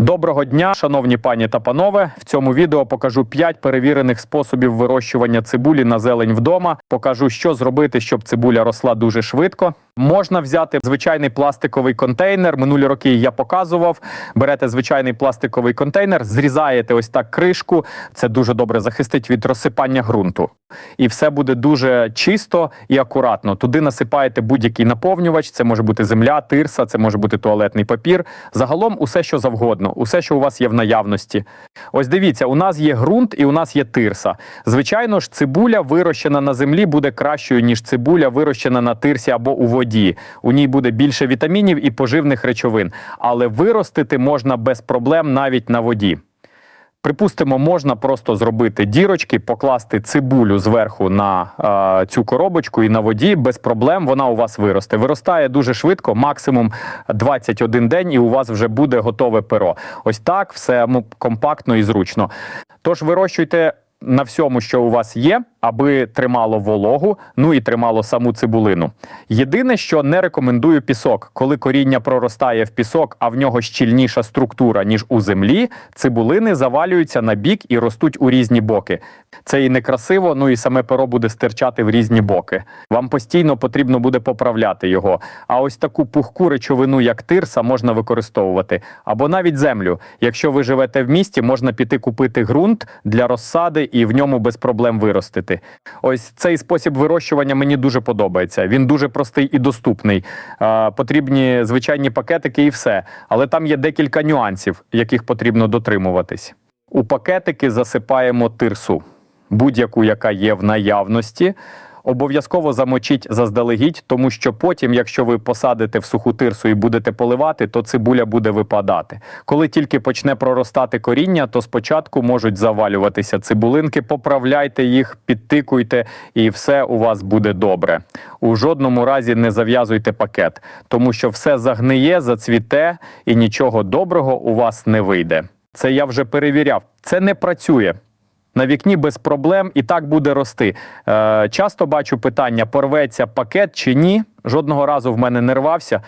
Доброго дня, шановні пані та панове. В цьому відео покажу 5 перевірених способів вирощування цибулі на зелень вдома. Покажу, що зробити, щоб цибуля росла дуже швидко. Можна взяти звичайний пластиковий контейнер. Минулі роки я показував. Берете звичайний пластиковий контейнер, зрізаєте ось так кришку. Це дуже добре захистить від розсипання ґрунту. І все буде дуже чисто і акуратно. Туди насипаєте будь-який наповнювач. Це може бути земля, тирса, це може бути туалетний папір. Загалом усе, що завгодно, усе, що у вас є в наявності. Ось дивіться, у нас є ґрунт і у нас є тирса. Звичайно ж, цибуля вирощена на землі буде кращою, ніж цибуля вирощена на тирсі або у воді. У ній буде більше вітамінів і поживних речовин, але виростити можна без проблем навіть на воді. Припустимо, можна просто зробити дірочки, покласти цибулю зверху на е, цю коробочку і на воді без проблем вона у вас виросте. Виростає дуже швидко, максимум 21 день, і у вас вже буде готове перо. Ось так все компактно і зручно. Тож вирощуйте на всьому, що у вас є, аби тримало вологу, ну і тримало саму цибулину. Єдине, що не рекомендую пісок, коли коріння проростає в пісок, а в нього щільніша структура ніж у землі, цибулини завалюються на бік і ростуть у різні боки. Це і некрасиво, ну і саме перо буде стирчати в різні боки. Вам постійно потрібно буде поправляти його. А ось таку пухку речовину, як тирса, можна використовувати. Або навіть землю. Якщо ви живете в місті, можна піти купити ґрунт для розсади і в ньому без проблем виростити. Ось цей спосіб вирощування мені дуже подобається. Він дуже простий і доступний. Е, потрібні звичайні пакетики і все. Але там є декілька нюансів, яких потрібно дотримуватись. У пакетики засипаємо тирсу, будь-яку, яка є в наявності. Обов'язково замочіть заздалегідь, тому що потім, якщо ви посадите в суху тирсу і будете поливати, то цибуля буде випадати. Коли тільки почне проростати коріння, то спочатку можуть завалюватися цибулинки. Поправляйте їх, підтикуйте, і все у вас буде добре. У жодному разі не зав'язуйте пакет, тому що все загниє, зацвіте, і нічого доброго у вас не вийде. Це я вже перевіряв. Це не працює. На вікні без проблем і так буде рости. Е, часто бачу питання: порветься пакет чи ні. Жодного разу в мене не рвався,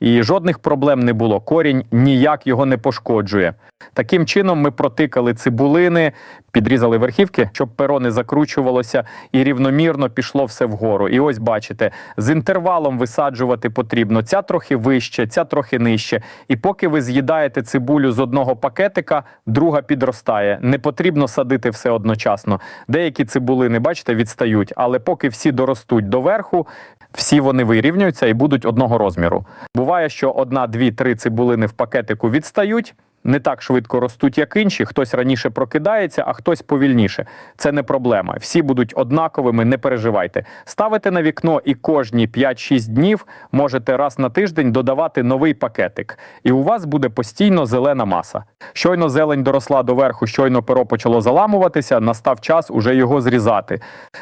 і жодних проблем не було. Корінь ніяк його не пошкоджує. Таким чином, ми протикали цибулини, підрізали верхівки, щоб перо не закручувалося, і рівномірно пішло все вгору. І ось бачите, з інтервалом висаджувати потрібно. Ця трохи вище, ця трохи нижче. І поки ви з'їдаєте цибулю з одного пакетика, друга підростає. Не потрібно садити все одночасно. Деякі цибулини, бачите, відстають, але поки всі доростуть до верху, всі вони вирівнюються і будуть одного розміру. Буває, що одна, дві, три цибулини в пакетику відстають. Не так швидко ростуть, як інші. Хтось раніше прокидається, а хтось повільніше. Це не проблема. Всі будуть однаковими, не переживайте. Ставите на вікно і кожні 5-6 днів можете раз на тиждень додавати новий пакетик. І у вас буде постійно зелена маса. Щойно зелень доросла до верху, щойно перо почало заламуватися, настав час уже його зрізати.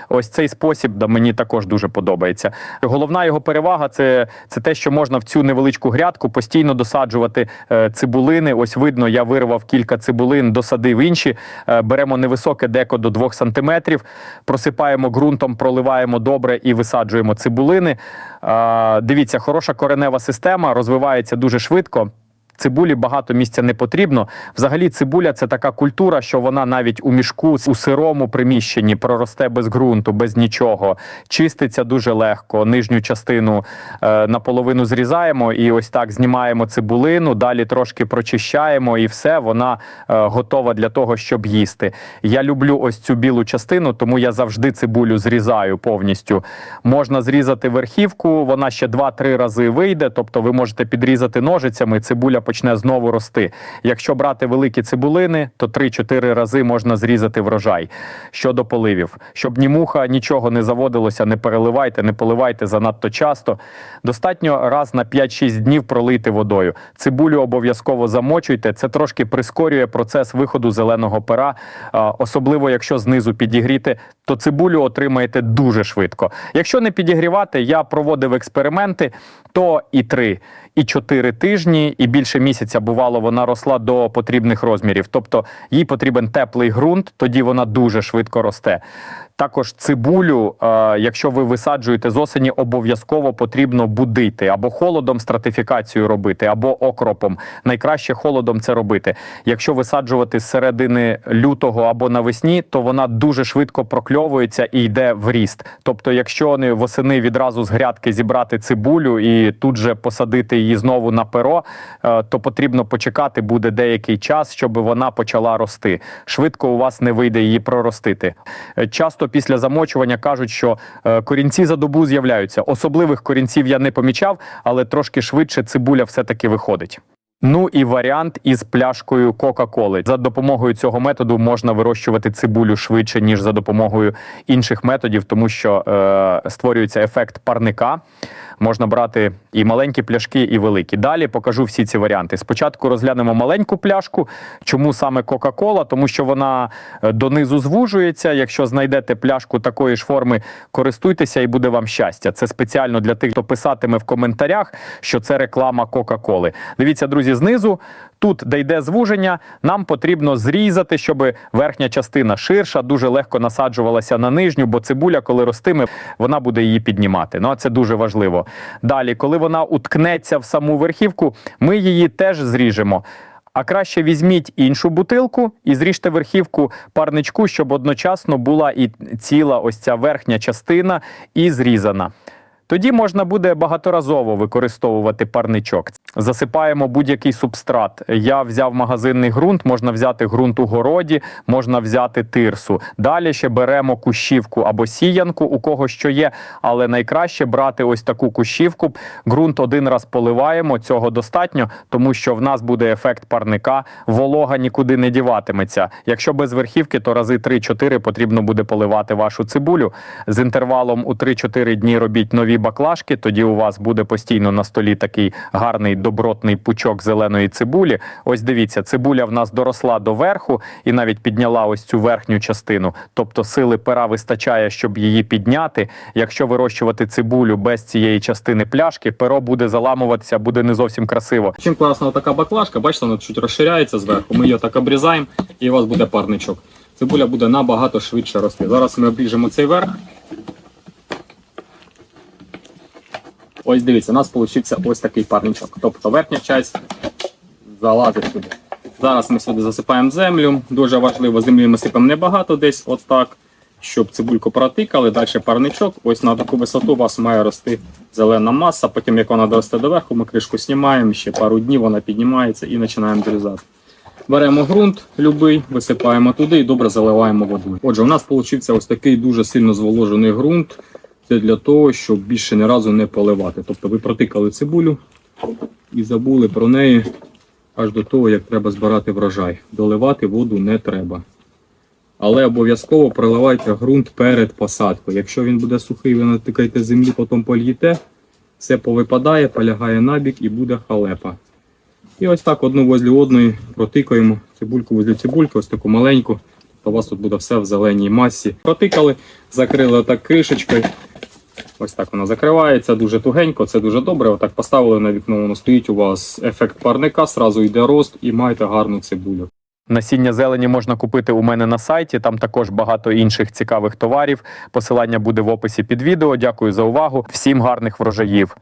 Ось цей спосіб да, мені також дуже подобається. Головна його перевага це, це те, що можна в цю невеличку грядку постійно досаджувати е, цибулини. Ось видно, я вирвав кілька цибулин, досадив інші. Е, беремо невисоке деко до 2 сантиметрів, просипаємо ґрунтом, проливаємо добре і висаджуємо цибулини. Е, дивіться, хороша коренева система розвивається дуже швидко. Цибулі багато місця не потрібно. Взагалі, цибуля це така культура, що вона навіть у мішку у сирому приміщенні проросте без ґрунту, без нічого. Чиститься дуже легко. Нижню частину е, наполовину зрізаємо і ось так знімаємо цибулину. Далі трошки прочищаємо, і все вона е, готова для того, щоб їсти. Я люблю ось цю білу частину, тому я завжди цибулю зрізаю повністю. Можна зрізати верхівку, вона ще 2-3 рази вийде. Тобто, ви можете підрізати ножицями. Цибуля почне знову рости. Якщо брати великі цибулини, то 3-4 рази можна зрізати врожай. Щодо поливів, щоб ні муха, нічого не заводилося, не переливайте, не поливайте занадто часто. Достатньо раз на 5-6 днів пролити водою. Цибулю обов'язково замочуйте. Це трошки прискорює процес виходу зеленого пера, особливо якщо знизу підігріти, то цибулю отримаєте дуже швидко. Якщо не підігрівати, я проводив експерименти, то і 3, і 4 тижні, і більше місяця бувало, вона росла до потрібних розмірів. Тобто їй потрібен теплий ґрунт, тоді вона дуже швидко росте. Також цибулю, е, якщо ви висаджуєте з осені, обов'язково потрібно будити або холодом стратифікацію робити, або окропом. Найкраще холодом це робити. Якщо висаджувати з середини лютого або навесні, то вона дуже швидко прокльовується і йде в ріст. Тобто, якщо не восени відразу з грядки зібрати цибулю і тут же посадити її знову на перо, е, то потрібно почекати буде деякий час, щоб вона почала рости. Швидко у вас не вийде її проростити. Е, Часто після замочування кажуть, що е, корінці за добу з'являються. Особливих корінців я не помічав, але трошки швидше цибуля все-таки виходить. Ну і варіант із пляшкою Кока-Коли. За допомогою цього методу можна вирощувати цибулю швидше, ніж за допомогою інших методів, тому що е, створюється ефект парника. Можна брати і маленькі пляшки, і великі. Далі покажу всі ці варіанти. Спочатку розглянемо маленьку пляшку. Чому саме Кока-Кола? Тому що вона е, донизу звужується. Якщо знайдете пляшку такої ж форми, користуйтеся і буде вам щастя. Це спеціально для тих, хто писатиме в коментарях, що це реклама Кока-Коли. Дивіться, друзі, знизу. Тут, де йде звуження, нам потрібно зрізати, щоб верхня частина ширша, дуже легко насаджувалася на нижню, бо цибуля, коли ростиме, вона буде її піднімати. Ну а це дуже важливо. Далі, коли вона уткнеться в саму верхівку, ми її теж зріжемо. А краще візьміть іншу бутилку і зріжте верхівку парничку, щоб одночасно була і ціла ось ця верхня частина і зрізана. Тоді можна буде багаторазово використовувати парничок. Засипаємо будь-який субстрат. Я взяв магазинний ґрунт, можна взяти ґрунт у городі, можна взяти тирсу. Далі ще беремо кущівку або сіянку, у кого що є, але найкраще брати ось таку кущівку. Ґрунт один раз поливаємо, цього достатньо, тому що в нас буде ефект парника, волога нікуди не діватиметься. Якщо без верхівки, то рази 3-4 потрібно буде поливати вашу цибулю. З інтервалом у 3-4 дні робіть нові баклажки, тоді у вас буде постійно на столі такий гарний добротний пучок зеленої цибулі. Ось дивіться, цибуля в нас доросла до верху і навіть підняла ось цю верхню частину. Тобто сили пера вистачає, щоб її підняти. Якщо вирощувати цибулю без цієї частини пляшки, перо буде заламуватися, буде не зовсім красиво. Чим класна така баклажка, бачите, вона чуть розширяється зверху. Ми її так обрізаємо і у вас буде парничок. Цибуля буде набагато швидше рости. Зараз ми обріжемо цей верх. Ось дивіться, у нас вийшов ось такий парничок. Тобто верхня часть залазить сюди. Зараз ми сюди засипаємо землю. Дуже важливо, землі ми сипемо небагато десь, отак, щоб цибульку протикали. Далі парничок. Ось на таку висоту у вас має рости зелена маса. Потім, як вона доросте до верху, ми кришку знімаємо, ще пару днів вона піднімається і починаємо зрізати. Беремо ґрунт любий, висипаємо туди і добре заливаємо водою. Отже, у нас вийшов ось такий дуже сильно зволожений ґрунт. Це для того, щоб більше ні разу не поливати. Тобто ви протикали цибулю і забули про неї аж до того, як треба збирати врожай. Доливати воду не треба. Але обов'язково проливайте ґрунт перед посадкою. Якщо він буде сухий, ви натикаєте землі, потім польєте, все повипадає, полягає набік і буде халепа. І ось так одну возле одної протикаємо цибульку возле цибульки, ось таку маленьку. То у вас тут буде все в зеленій масі. Протикали, закрили отак кришечкою. Ось так вона закривається дуже тугенько, це дуже добре. Отак поставили на вікно, воно стоїть у вас ефект парника, зразу йде рост і маєте гарну цибулю. Насіння зелені можна купити у мене на сайті. Там також багато інших цікавих товарів. Посилання буде в описі під відео. Дякую за увагу. Всім гарних врожаїв